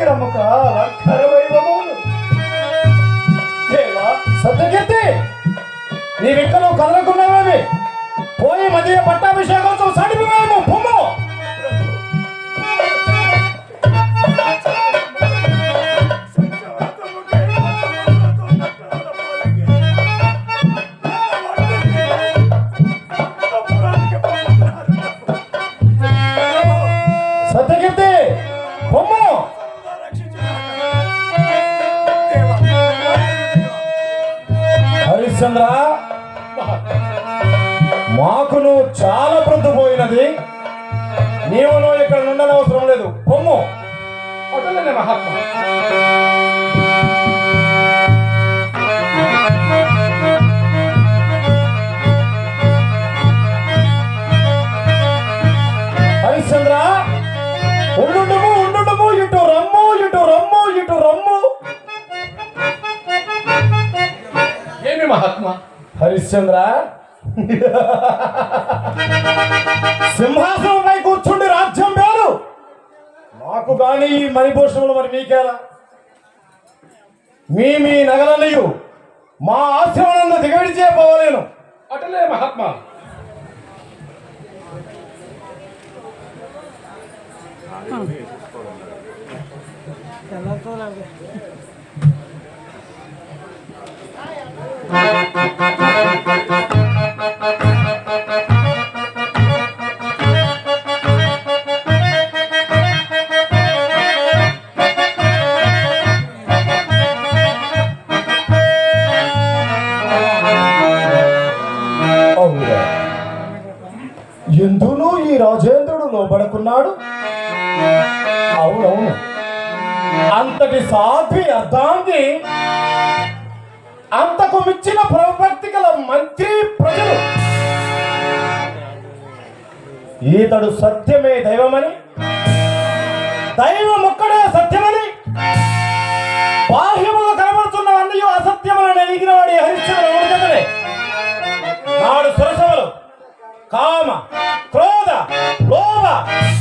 ಸಾಗರ ಮುಖ ప్రొద్దుపోయినది నీవు నువ్వు ఇక్కడ ఉండనవసరం లేదు. పొమ్ము. అటులనే మహాత్మా. హరిశ్చంద్ర ఉండుండుము ఉండుండుము ఇటు రమ్ము ఇటు రమ్ము ఇటు రమ్ము. ఏమి మహాత్మా? హరిశ్చంద్ర సింహాసనంపై కూర్చుండి రాజ్యం పేరు మాకు గాని ఈ మణిభూషణములు మరి మీకేలా? మీ మీ నగలనియు మా ఆశ్రమనందు దిగడిచే పోవలేను. అటులే మహాత్మా. అవునా ఎందును ఈ రాజేంద్రుడు లోబడుకున్నాడు? అవునవును. అంతటి సాధ్వి అర్ధాంగి అంతకు మించిన ప్రవృత్తి గల మంత్రి ప్రజలు. ఈతడు సత్యమే దైవమని దైవం ఒక్కడే సత్యమని బాహ్యముగా కనబడుతున్నవన్నీ అసత్యమని ఎదిగినవాడి వాడి కదనే నాడు సురసములు కామ క్రోధ లోభ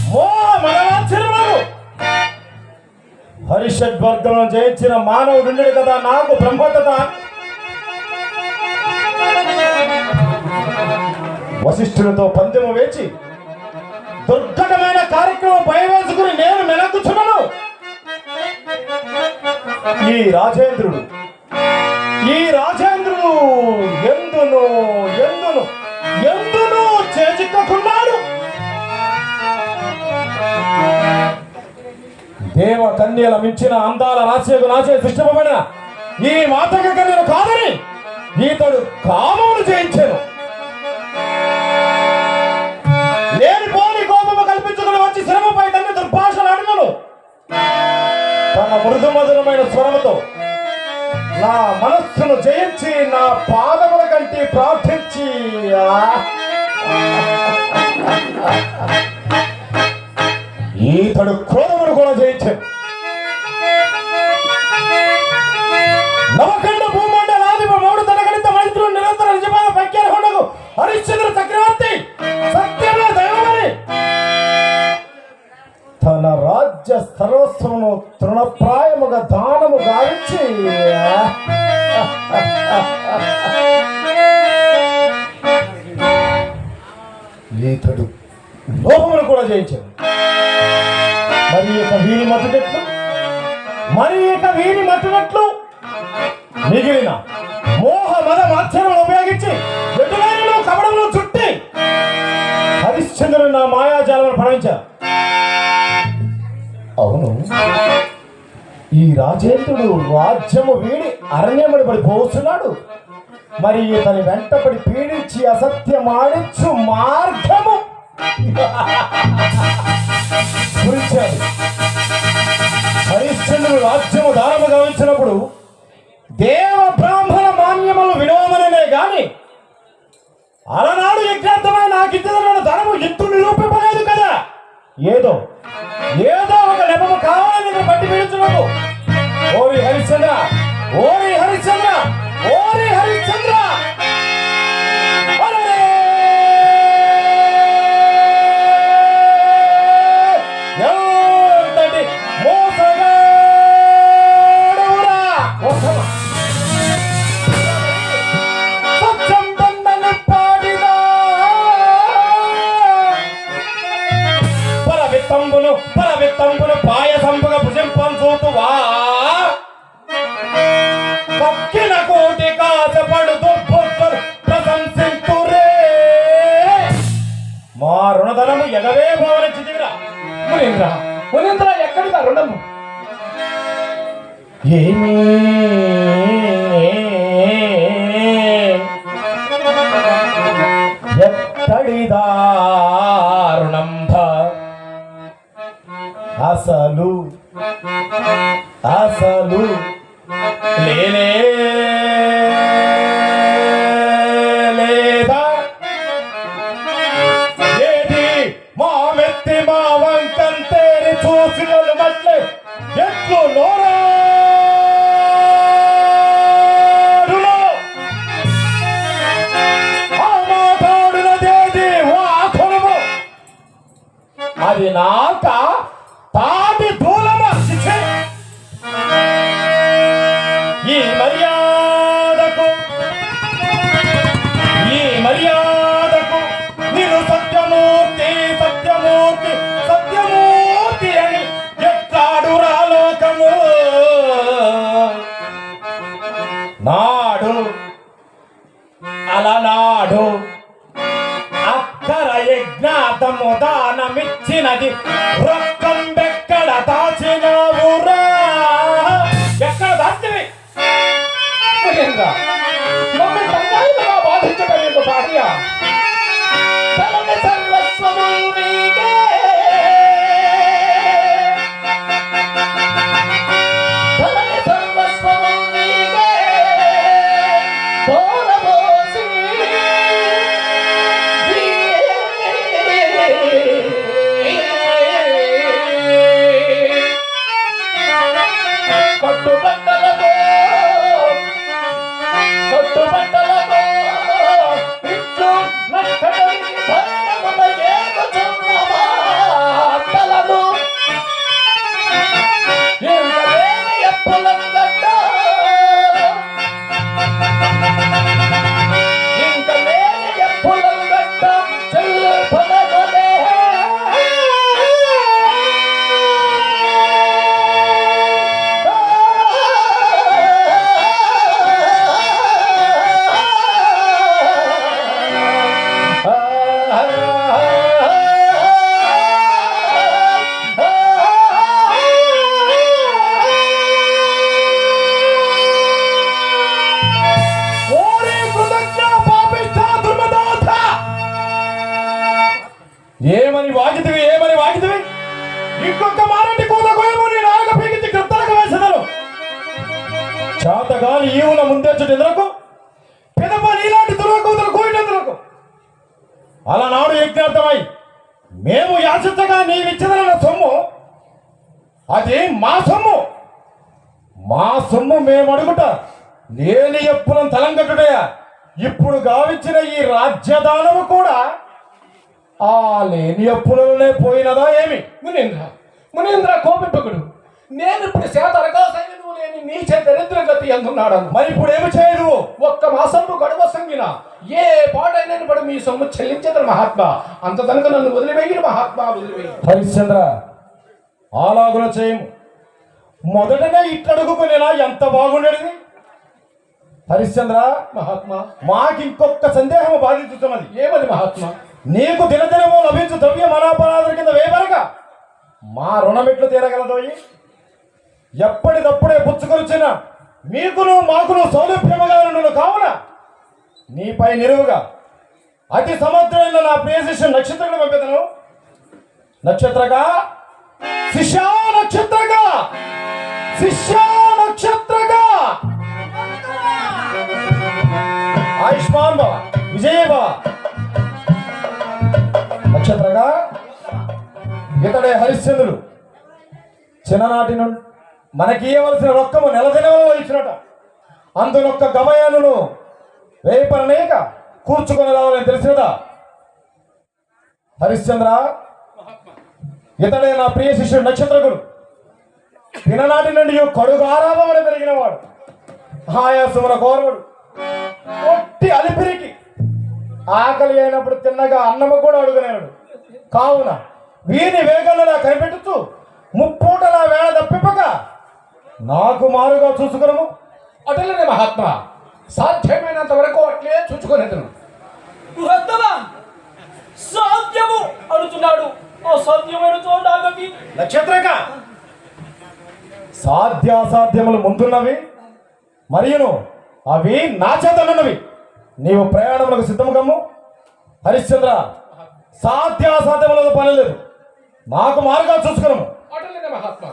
మోహ మనవాచరణలు హరిషడ్వర్గంలో జయించిన మానవుడు కదా నాకు బ్రహ్మతత వశిష్ఠులతో పందెము వేచి దుర్ఘటమైన కార్యక్రమం పైవేసుకుని నేను మెలకుచున్నాను. ఈ రాజేంద్రుడు ఈ రాజేంద్రుడు ఎందును ఎందును ఎందును చేజిక్కకున్నాడు. దేవ కన్యల మించిన అందాల రాసేకు నాచే సృష్టిపబడిన ఈ మాతక కన్యను కాదని ఈతడు కామమును జయించాను. వచ్చి శ్రమపై తన్ని దుర్భాషలు అడినను తన మృదు మధురమైన స్వరముతో నా మనస్సును జయించి నా పాదముల కంటే ప్రార్థించి. ఈతడు తన రాజ్య సర్వస్వమును తృణప్రాయముగా దానము గావించి. ఇతడు లోపమును కూడా జయించాడు. మరి ఇక వీరి మట్టునట్లు మరి ఇక వీరి మట్టునట్లు మిగిలిన మోహ మద మాధ్యమం ఉపయోగించి ఎటులైనను కపడమును చుట్టి హరిశ్చంద్రుడు నా మాయాజాలను పడించారు అవును ఈ రాజేంద్రుడు రాజ్యము వీడి అరణ్యముడి పడి పోస్తున్నాడు మరి ఇతని వెంటపడి పీడించి అసత్యమాడించు మార్గము. గురించాడు హరిశ్చంద్రుడు రాజ్యము దానము గావించినప్పుడు దేవ బ్రాహ్మణ మాన్యములు వినోమననే గాని అలనాడు యజ్ఞార్థమై నాకు ఇచ్చిన ధనము ఎత్తు నిరూపింపలేదు కదా. ఏదో ఏదో నెపము కావాలని పట్టి పిలుచున్నాము ఓరి హరిశ్చంద్ర ఓరి హరిశ్చంద్ర ఓరి హరిశ్చంద్ర. అఖిల కోటి కాసపడుతూ ప్రశంసింతురే మా రుణధనము ఎగవే భావనించుదిరా మునీంద్ర మునీంద్ర రుణము? అసలు అసలు లేనే ఏమని వాగితివి ఏమని వాగితివి? ఇంకొక మారంటి కూత కోయము నీ నాలుక పీకించి కృతలకు వేసదను. చాతగాని ఈవుల ముందెచ్చుట ఎదురకు పెదప నీలాంటి దుర్వకూతులు కూయినందులకు. అలనాడు యజ్ఞార్థమై మేము యాచించగా నీవిచ్చదన్న సొమ్ము అది మా సొమ్ము. మా సొమ్ము మేము అడుగుట లేని ఎప్పులం తలంగట్టుడయ్యా ఇప్పుడు గావించిన ఈ రాజ్యదానము కూడా ఆ లేని ఎప్పులనే పోయినదా ఏమి? మునీంద్ర. మునీంద్ర కోపింపకుడు. నేను ఇప్పుడు శాత సైన్యము లేని నీచే దరిద్ర గతి అందున్నాడు మరి ఇప్పుడు ఏమి చేయదు ఒక్క మాసము గడువ సంగిన. ఏ పాడైన పడి మీ సొమ్ము చెల్లించదు మహాత్మా? అంత తనక నన్ను వదిలివేయరు మహాత్మా వదిలివేయరు హరిశ్చంద్ర అలాగున చేయము. మొదటనే ఇట్లడుగుకునేనా ఎంత బాగుండేది? హరిశ్చంద్ర మహాత్మా. మాకింకొక సందేహం బాధిస్తున్నది ఏమని మహాత్మా? నీకు దినదినము లభించు ద్రవ్య మనాపరాధుల కింద వేయబరగా మా రుణమెట్లు తీరగలదోయి. ఎప్పటికప్పుడే పుచ్చుకొచ్చిన మీకును మాకును సౌలభ్యమగలను కావున నీపై నిలువుగా. అతి సమర్థమైన నా ప్రియ శిష్యు నక్షత్రకుడు పంపితను. నక్షత్రగా శిష్యా నక్షత్రగా శిష్యా ఇతడే హరిశ్చంద్రుడు. చిన్ననాటి నుండి మనకి ఇవ్వవలసిన రొక్కము నెల ఇచ్చినట. అందునొక్క గమయాలను వేపరనేక కూర్చుకొని రావాలని తెలిసినదా? హరిశ్చంద్ర ఇతడే నా ప్రియ శిష్యుడు నక్షత్రకుడు. చిన్ననాటి నుండి కడుగు ఆరామని పెరిగినవాడు. ఆయాసమున కోరవుడు ఒట్టి అలిపిరికి. ఆకలి అయినప్పుడు తిన్నగా అన్నము కూడా అడుగునేవాడు కావున వీని వేగంలో కనిపెట్టుతూ ముప్పూటల వేళ తప్పిపక నాకు మారుగా చూసుకునము అటులనే మహాత్మా సాధ్యమైనంత వరకు అట్లే బృహత్తమ? సాధ్యము అనుచున్నాడు. అసాధ్యమైన చోటాగతి నక్షత్రక సాధ్యాసాధ్యములు ముందున్నవి మరియును అవి నా చేతనున్నవి. నీవు ప్రయాణములకు సిద్ధము కమ్ము. హరిశ్చంద్ర సాధ్యాసాధ్యములతో పని లేదు. మాకు మార్గాలు చూసుకున్నాము. అటులనే మహాత్మా